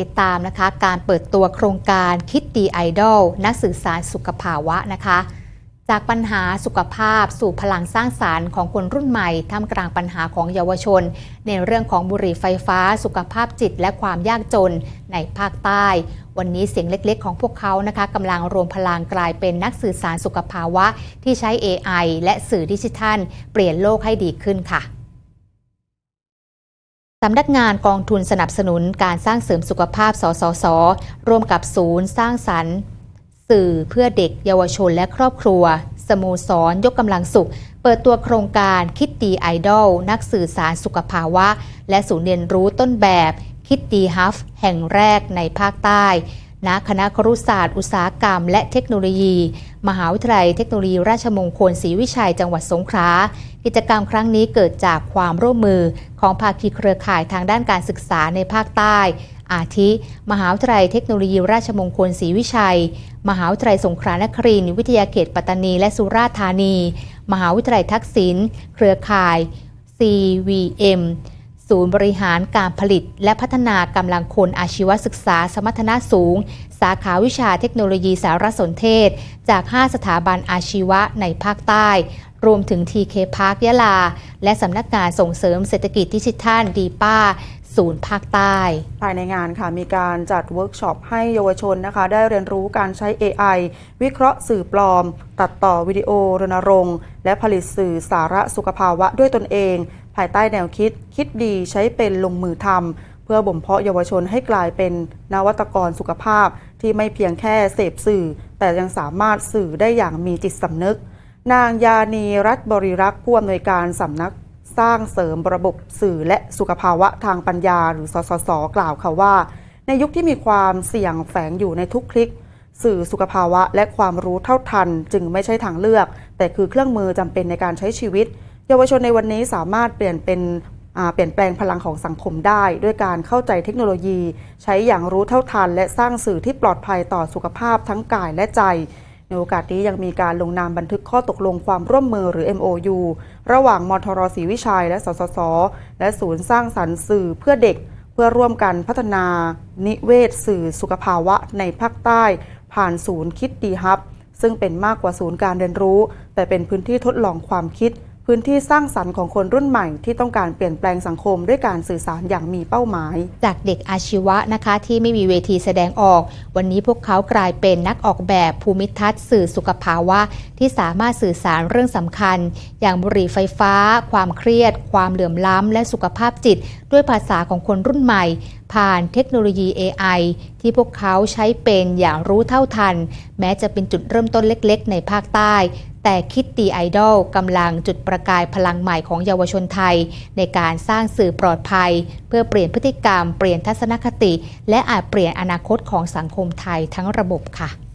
ติดตามนะคะ การเปิดตัวโครงการคิดดีไอดอลนักสื่อสารสุขภาวะนะคะ จากปัญหาสุขภาพสู่พลังสร้างสารรค์ของคนรุ่นใหม่ท่ามกลางปัญหาของเยาวชน ในเรื่องของบุหรี่ไฟฟ้า สุขภาพจิต และความยากจนในภาคใต้ วันนี้เสียงเล็กๆ ของพวกเขานะคะกำลังรวมพลังกลายเป็นนักสื่อสารสุขภาวะที่ใช้ AI และสื่อดิจิทัล เปลี่ยนโลกให้ดีขึ้นค่ะ สำนักงานกองทุนสนับสนุนการสร้างเสริมสุขภาพ สสส ร่วมกับศูนย์สร้างสรรค์ สื่อเพื่อเด็กเยาวชนและครอบครัว สโมสรยกกำลังสุข เปิดตัวโครงการคิดดีไอดอลนักสื่อสารสุขภาวะ และศูนย์เรียนรู้ต้นแบบคิดดีฮัฟแห่งแรกในภาคใต้ ณคณะครุศาสตร์ อุตสาหกรรม และเทคโนโลยี มหาวิทยาลัยเทคโนโลยีราชมงคลศรีวิชัยจังหวัดสงขลากิจกรรมครั้งนี้เกิดจากความร่วมมือของภาคีเครือข่ายทางด้านการศึกษาในภาคใต้ อาทิ มหาวิทยาลัยเทคโนโลยีราชมงคลศรีวิชัย มหาวิทยาลัยสงขลานครินทร์วิทยาเขตปัตตานี และสุราษฎร์ธานี มหาวิทยาลัยทักษิณเครือข่าย CVM ศูนย์บริหารการผลิต และพัฒนากำลังคนอาชีวศึกษาสมรรถนะสูง สาขาวิชาเทคโนโลยีสารสนเทศ จาก 5 สถาบันอาชีวะในภาคใต้ รวมถึง TK Park ยะลา และสำนักงานส่งเสริมเศรษฐกิจดิจิทัลดีป้าศูนย์ภาคใต้ ภายในงานค่ะมีการจัดเวิร์กช็อปให้เยาวชนนะคะ ได้เรียนรู้การใช้ AI วิเคราะห์สื่อปลอม ตัดต่อวิดีโอรณรงค์ และผลิตสื่อสาระสุขภาวะด้วยตนเอง ภายใต้แนวคิด คิดดีใช้เป็นลงมือทำเพื่อบ่มเพาะเยาวชนให้กลายเป็นนวัตกรสุขภาพ ที่ไม่เพียงแค่เสพสื่อ แต่ยังสามารถสื่อได้อย่างมีจิตสำนึก นางยานีรัฐบริรักษ์ผู้อำนวยการสำนักสร้างเสริมระบบสื่อและสุขภาวะทางปัญญา หรือสสส กล่าวค่ะว่า ในยุคที่มีความเสี่ยงแฝงอยู่ในทุกคลิก สื่อสุขภาวะและความรู้เท่าทัน จึงไม่ใช่ทางเลือก แต่คือเครื่องมือจำเป็นในการใช้ชีวิต เยาวชนในวันนี้สามารถเปลี่ยนเป็นเปลี่ยนแปลงพลังของสังคมได้ ด้วยการเข้าใจเทคโนโลยี ใช้อย่างรู้เท่าทัน และสร้างสื่อที่ปลอดภัยต่อสุขภาพทั้งกายและใจ ในโอกาสนี้ยังมีการลงนามบันทึกข้อตกลงความร่วมมือหรือ MOU ระหว่างมทรศรีวิชัย และสสส และศูนย์สร้างสรรค์สื่อเพื่อเด็ก เพื่อร่วมกันพัฒนานิเวศสื่อสุขภาวะในภาคใต้ ผ่านศูนย์คิดดีฮับซึ่งเป็นมากกว่าศูนย์การเรียนรู้ แต่เป็นพื้นที่ทดลองความคิด พื้นที่สร้างสรรค์ของคนรุ่นใหม่ที่ต้องการเปลี่ยนแปลงสังคมด้วยการสื่อสารอย่างมีเป้าหมาย จากเด็กอาชีวะนะคะที่ไม่มีเวทีแสดงออก วันนี้พวกเขากลายเป็นนักออกแบบภูมิทัศน์สื่อสุขภาวะ ที่สามารถสื่อสารเรื่องสำคัญ อย่างบุหรี่ไฟฟ้า ความเครียด ความเหลื่อมล้ำและสุขภาพจิต ด้วยภาษาของคนรุ่นใหม่ ผ่านเทคโนโลยี AI ที่พวกเขาใช้เป็นอย่างรู้เท่าทัน แม้จะเป็นจุดเริ่มต้นเล็ก ๆ ในภาคใต้ แต่คิดตีไอดอลกำลังจุดประกายพลังใหม่ของเยาวชนไทย ในการสร้างสื่อปลอดภัย เพื่อเปลี่ยนพฤติกรรม เปลี่ยนทัศนคติ และอาจเปลี่ยนอนาคตของสังคมไทยทั้งระบบค่ะ